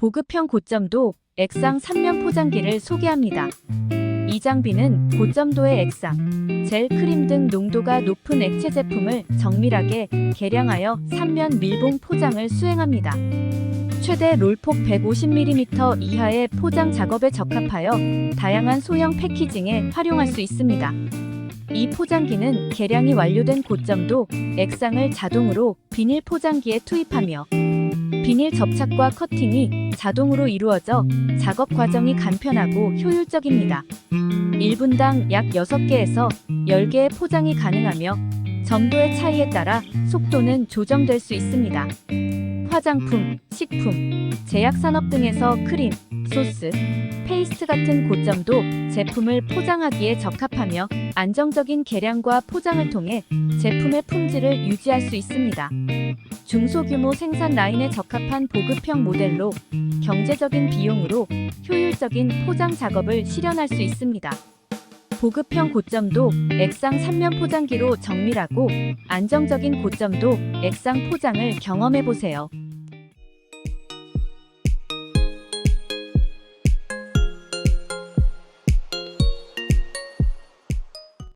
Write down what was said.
보급형 고점도 액상 3면 포장기를 소개합니다. 이 장비는 고점도의 액상, 젤, 크림 등 농도가 높은 액체 제품을 정밀하게 계량하여 3면 밀봉 포장을 수행합니다. 최대 롤폭 150mm 이하의 포장 작업에 적합하여 다양한 소형 패키징에 활용할 수 있습니다. 이 포장기는 계량이 완료된 고점도 액상을 자동으로 비닐 포장기에 투입하며 비닐 접착과 커팅이 자동으로 이루어져 작업 과정이 간편하고 효율적입니다. 1분당 약 6개에서 10개의 포장이 가능하며 점도의 차이에 따라 속도는 조정될 수 있습니다. 화장품, 식품, 제약산업 등에서 크림, 소스, 페이스트 같은 고점도 제품을 포장하기에 적합하며 안정적인 계량과 포장을 통해 제품의 품질을 유지할 수 있습니다. 중소규모 생산 라인에 적합한 보급형 모델로 경제적인 비용으로 효율적인 포장 작업을 실현할 수 있습니다. 보급형 고점도 액상 3면 포장기로 정밀하고 안정적인 고점도 액상 포장을 경험해 보세요.